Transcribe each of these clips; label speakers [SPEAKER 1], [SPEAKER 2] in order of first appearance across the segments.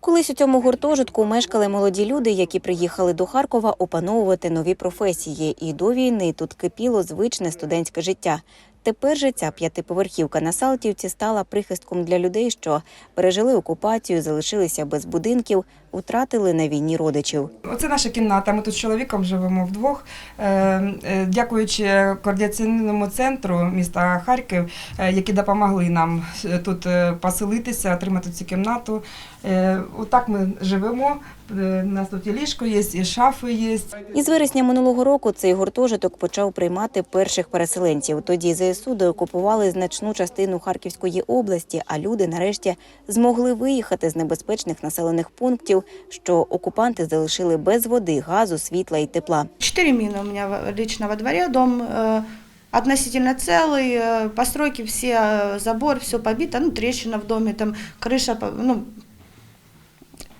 [SPEAKER 1] Колись у цьому гуртожитку мешкали молоді люди, які приїхали до Харкова опановувати нові професії. І до війни тут кипіло звичне студентське життя. Тепер же ця п'ятиповерхівка на Салтівці стала прихистком для людей, що пережили окупацію, залишилися без будинків, втратили на війні родичів.
[SPEAKER 2] Оце наша кімната. Ми тут з чоловіком живемо вдвох. Е, е, Дякуючи координаційному центру міста Харків, е, які допомогли нам тут поселитися, отримати цю кімнату. Отак ми живемо. У нас тут і ліжко є, і шафи є.
[SPEAKER 1] Із вересня минулого року цей гуртожиток почав приймати перших переселенців. Тоді ЗСУ деокупували значну частину Харківської області, а люди нарешті змогли виїхати з небезпечних населених пунктів, що окупанти залишили без води, газу, світла і тепла.
[SPEAKER 3] Четыре мины у меня во- лично во дворе, дом э, относительно целый, э, постройки все, э, забор, все побито, ну, трещина в доме, там крыша, по- ну,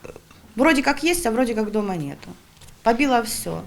[SPEAKER 3] э, вроде как есть, а вроде как дома нету. Побило все.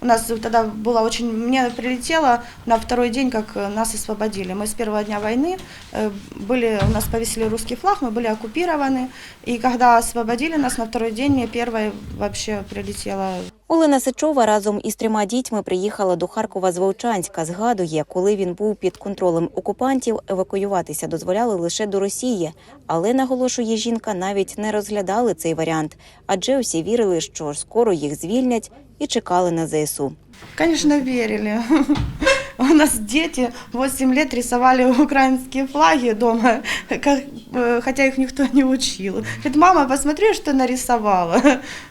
[SPEAKER 3] У нас тогда было очень... Мне прилетело на второй день, как э, нас освободили. Мы с первого дня войны э, были... У нас повесили русский флаг, мы были оккупированы. И когда освободили нас на второй день, мне первое вообще прилетело
[SPEAKER 1] Олена Сичова разом із трьома дітьми приїхала до Харкова з Вовчанська. Згадує, коли він був під контролем окупантів, евакуюватися дозволяли лише до Росії. Але наголошує жінка, навіть не розглядали цей варіант, адже усі вірили, що скоро їх звільнять і чекали на ЗСУ.
[SPEAKER 3] Звісно, верили. У нас дети 8 лет рисовали украинские флаги дома, как, э, хотя их никто не учил. Говорит, мама, посмотри, что нарисовала.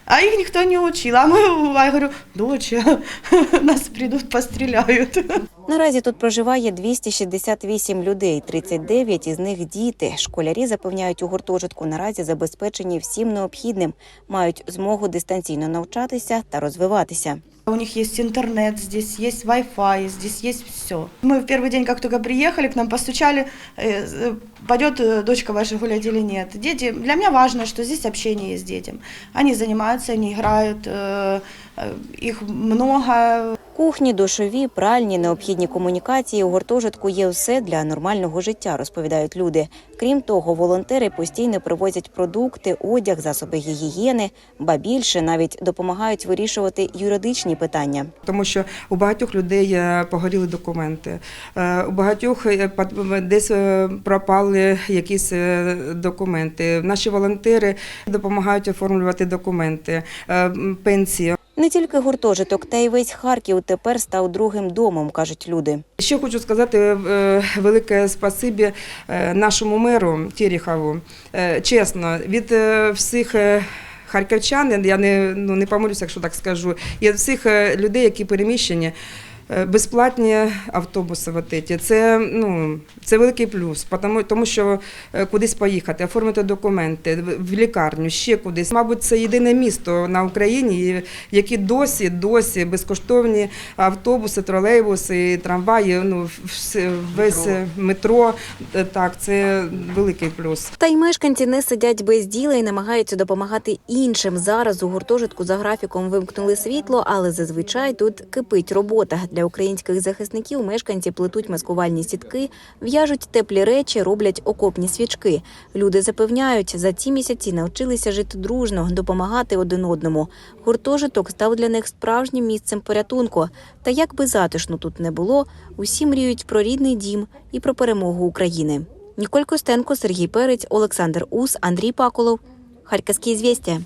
[SPEAKER 3] А их никто не учил. А мы, я говорю, доча, нас придут, постреляют.
[SPEAKER 1] Наразі тут проживає 268 людей, 39 із них діти. Школярі запевняють у гуртожитку наразі забезпечені всім необхідним, мають змогу дистанційно навчатися та розвиватися.
[SPEAKER 3] У них есть интернет, здесь есть Wi-Fi, здесь есть все. Мы в первый день, как только приехали, к нам постучали, э, э, пойдет э, дочка ваша гулять или нет. Дети, для меня важно, что здесь общение есть с детям. Они занимаются, они играют, э, э, их много.
[SPEAKER 1] Кухні, душові, пральні, необхідні комунікації у гуртожитку є все для нормального життя, розповідають люди. Крім того, волонтери постійно привозять продукти, одяг, засоби гігієни, ба більше навіть допомагають вирішувати юридичні питання.
[SPEAKER 2] Тому що у багатьох людей е, погоріли документи, е, у багатьох е, десь пропали якісь документи. Наші волонтери допомагають оформлювати документи, м, пенсії.
[SPEAKER 1] Не тільки гуртожиток, та й весь Харків тепер став другим домом, кажуть люди.
[SPEAKER 2] Ще хочу сказати е, велике спасибі е, нашому меру Терехову. Е, Чесно, від всіх. е, Харківчан, я не, ну, не помилюся, якщо так скажу, від всіх людей, які переміщені, безплатні автобуси. Вот эти. Це, ну, це великий плюс, тому, тому що е, кудись поїхати, оформити документи, в- в лікарню, ще кудись. Мабуть, це єдине місто на Україні, які досі, досі безкоштовні автобуси, тролейбуси, трамваї, ну, весь метро. Е, Так, це великий плюс.
[SPEAKER 1] Та й мешканці не сидять без діла і намагаються допомагати іншим. Зараз у гуртожитку за графіком вимкнули світло, але зазвичай тут кипить робота. Для українських захисників мешканці плетуть маскувальні сітки, в'яжуть теплі речі, роблять окопні свічки. Люди запевняють, за ці місяці навчилися жити дружно, допомагати один одному. Гуртожиток став для них справжнім місцем порятунку. Та як би затишно тут не було, усі мріють про рідний дім і про перемогу України. Ніколь Костенко, Сергій Перець, Олександр Ус, Андрій Паколов. Харківські звістя.